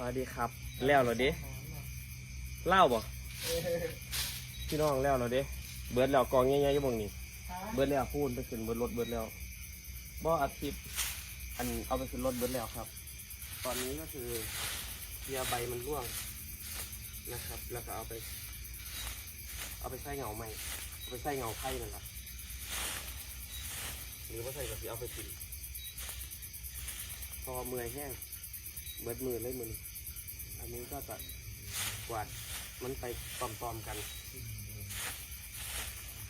สวัสดีครับ แล้วเหรอเด้เล่าบ่พี่น้องแล้วเหรอเด้เบิร์ดแล้วกองใหญ่ๆอยู่บงนี้เบิร์ดแล้วพูนไปขึ้นเบิร์ดรถเบิร์ดแล้วบ่อาทิตย์อันเอาไปขึ้นรถเบิร์ดแล้วครับ ตอนนี้ก็คือเคลียร์ใบมันร่วงนะครับ แล้วก็เอาไป เอาไปใส่เหงาใหม่เอาไปใส่เหงาไข่นั่นแหละหรือว่าใส่กับที่เอาไปกินพอเมื่อยแห้งเบิดมือเลยมือนี้ อันนี้ก็จะกวาดมันไปตอมๆกัน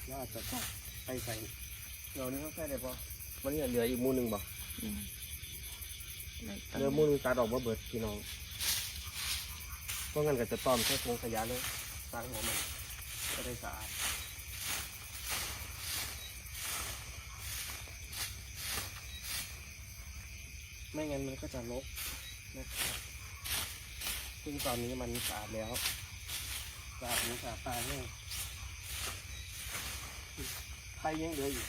แล้วอาจจะต้องไปใส่เดี๋ยวนี้เขาใส่ได้ปะวันนี้เหลืออีกหมูหนึ่งบ่อืมเลยต้นเหลือหมูหนึ่งตัดออกมาเบิดพี่น้องเพราะงั้นก็จะตอมแค่ทงขยะเลยสร้างหัวมันจะได้สะอาดไม่งั้นมันก็จะรกนะครับ ซึ่งตอนนี้มันสะอาดแล้วสะอาดหูสะอาดตาแห้งไทยยังเหลืออยู่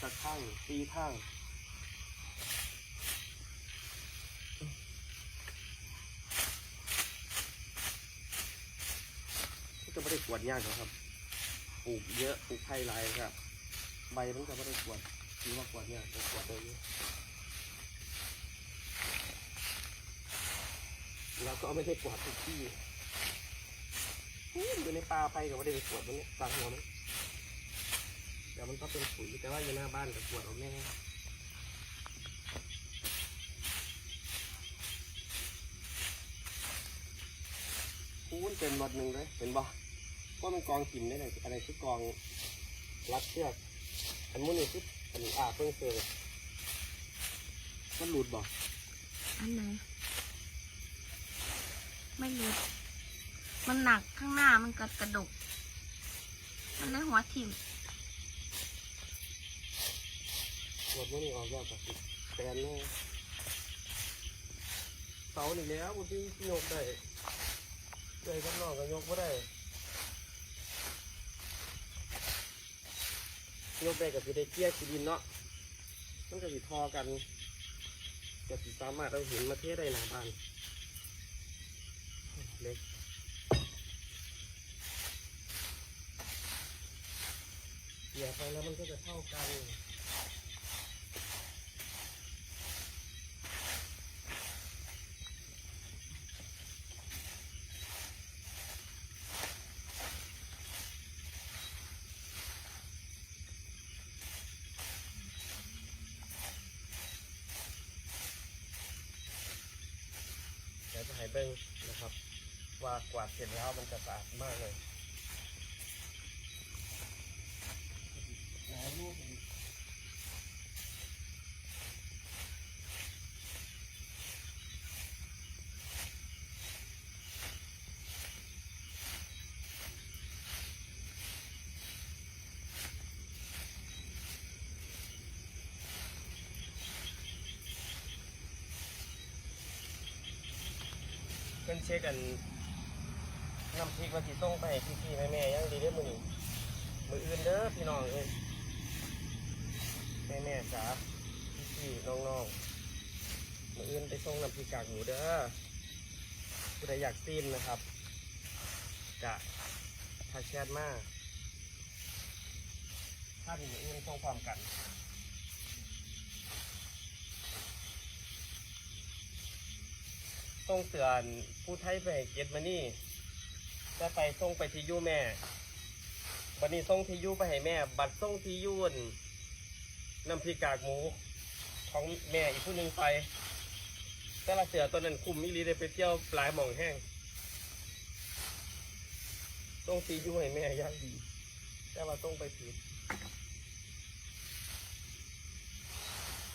สักข้างตีข้างก็จะไม่ได้กวดยากหรอครับ ปลูกเยอะ ปลูกไผ่หลายครับ ใบมันก็ไม่ได้กวดถือว่ากวดยากแต่กวดได้เยอะ แล้วก็ไม่ได้กวาดทุกที่อู้อยู่ในป่าไปก็ไม่ได้ไปกวดมันเนี่ยตังหัวมันเดี๋ยวมันก็เป็นปุ๋ยแต่ว่าอยู่หน้าบ้านก็กวดเอาแน่คูนเป็นรถหนึ่งเลยเป็นบ่เพราะมันกองกินได้เลยอะไรคือกองรัดเชือกอันมุ้นนี่คืออันนี้อาเพิ่งเจอมันหลุดบ่อันไหน ไม่รู้มันหนักข้างหน้ามันกระกระดก มันได้หัวทิ่มหมดมุ้นนี่ออกยอดจากแปลนเลยเสาหนึ่งแล้วบุที่ยกได้ได้ข้างนอกก็ยกไม่ได้ ยกได้กับสิได้เกี้ยขีดินเนาะมันก็สิทอกันจะสิสามารถเอาหินมาเทได้หนาบาน เล็ก เหยียบไปแล้วมันก็จะเท่ากันเดี๋ยวจะให้เบิ้งนะครับ ว่ากวาดเสร็จแล้วมันจะสะอาดมากเลยหลายรูปอีก เพื่อนเช็คกันน้ำพริกว่าสิต้องไปให้พี่ๆแม่ๆยังดีเด้อมือนี้มืออื่นเด้อพี่น้องเอ้ยแม่แม่ๆจ๋าพี่ๆน้องๆมืออื่นไปส่งน้ำพริกกากหมูเด้อผู้ใดอยากซีนนะครับกะทักแชทมาถ้าถึงมืออื่นส่งความกัน ต้องเตือนผู้ไทยไปให้เก็ตมานี่จะไปส่งไปที่ยูแม่บัดนี้ส่งที่ยูไปให้แม่ บัตรส่งที่ยูนน้ำพริกกากหมูของแม่อีกผู้หนึ่งไปแต่ละเสือตัวนั้นคุมมิลีได้ไปเที่ยวปลายหมองแห้งต้องทียูให้แม่อยังดี แต่ว่าต้องไปผิด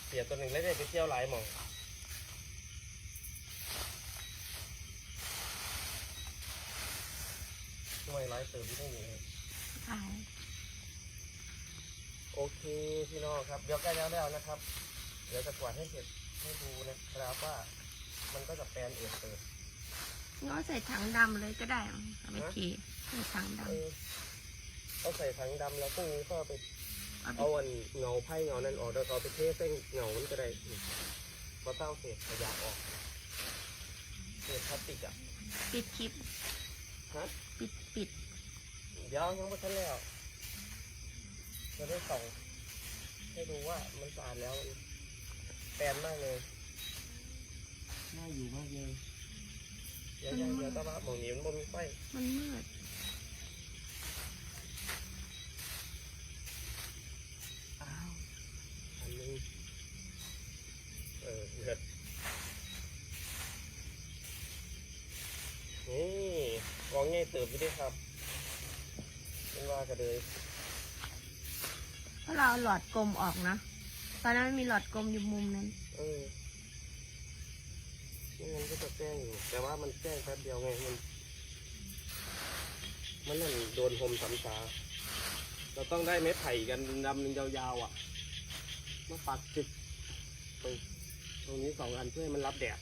เสียตัวหนึ่งแล้วได้ไปเที่ยวหลายหมอง ช่วยไลฟ์เติมที่ตรงนี้ครับใช่โอเคพี่น้องครับเดี๋ยวใกล้แล้วแล้วนะครับ เดี๋ยวจะกวาดให้เสร็จให้ดูนะครับว่า มันก็จะแปลนเอียดเติมงั้นใส่ถังดำเลยก็ได้มั้งเอาไปเทใส่ถังดเออเอาใส่ถังดำแล้วพรุ่งนี้ก็เอาไปำเอาไปเอาอันเงาไพ่เงานั้นออกแล้วก็เอาไปเทเส้นเงามันก็ได้ก็เต้าเศษขยะออกเศษขลาสติกอะปิดคลิป ฮะปิดปิดเดี๋ยวยังไม่ทันแล้วจะได้ส่องให้ดูว่ามันสะอาดแล้วมันแปลนมากเลยน่าอยู่มากเลยเดี๋ยวยังเดี๋ยวตะบ้าหมองนี้มันบ่มีไฟ มันมืด อ้าวอันนึงเออเลือดนี่ กองง่ายเติบไปด้วยครับเป็นว่ากันเลยเพราะเราเอาหลอดกลมออกนะตอนนั้นมันมีหลอดกลมอยู่มุมนั้น เออไม่งั้นก็จะแจ้งอยู่ แต่ว่ามันแจ้งแป๊บเดียวไงมันมันนั่นโดนผมสำสาเราต้องได้ไม้ไผ่กันดำหนึ่งยาวๆอะมาปักจิกไปตรงนี้สองอันเพื่อให้มันรับแดด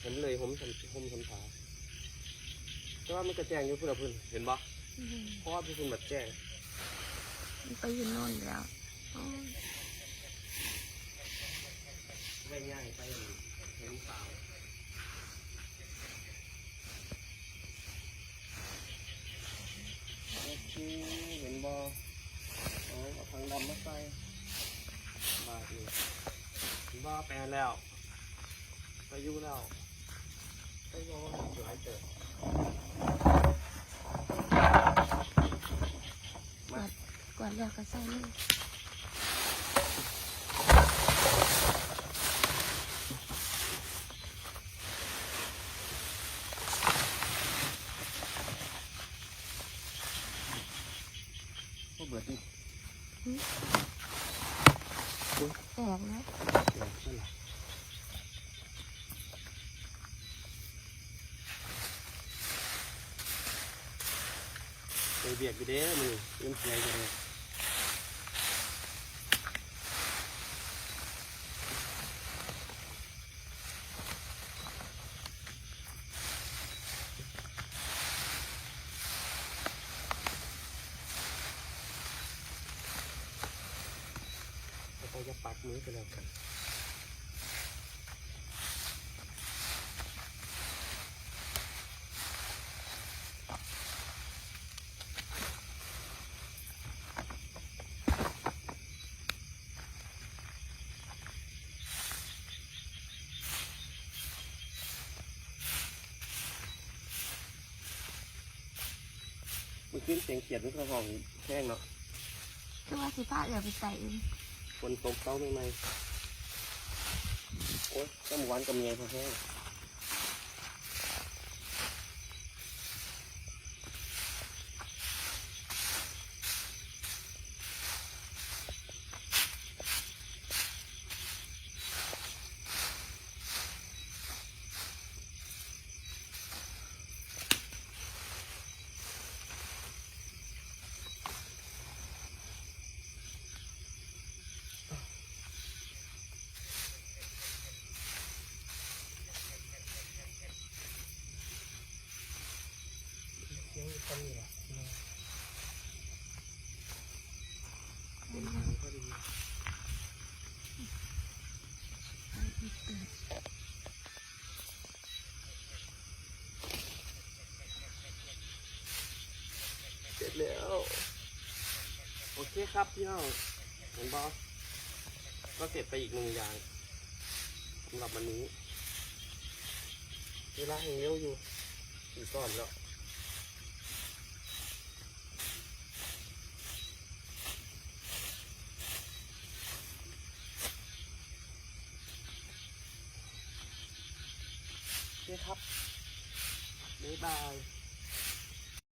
เห็นเลยผมสำผมสำสา แต่ว่ามันก็แจ้งอยู่เพื่อนเพื่อนเห็นปะอืมเพราะว่าเพื่อนแบบแจ้งมันไปอยู่โน่นแล้วโอ้ยไม่ง่ายไปเห็นสาวโอเคเห็นบอเอาเอาทางดำมาใส่บาดนี่เห็นบอแปลแล้วไปอยู่แล้วไปรอหลายเติบ กวาดก วาดแล้วก็ใส่เลยพวกเบิดนี่แตกแล้วเดี๋ยวนั่นแหละไปเบียดไปเด้อมึงเล่นเสียกันเลย จะปักมือกันแล้วกันมันขึ้นเสียงเขียดมันก็ห้องแห้งเนาะ คือว่าสิผ้าเหลือไปใส่อื่น คนตกเช้าไม่ไหมโอ๊ยต้องหวานกับเมียพอแห้ง เสียงคนนี่แหละเป็นทางก็ดีเสร็จแล้ว โอเคครับพี่น้องเห็นบอสก็เสร็จไปอีกหนึ่งอย่างสำหรับวันนี้เวลาแห่งเร็วอยู่สี่ก้อนแล้ว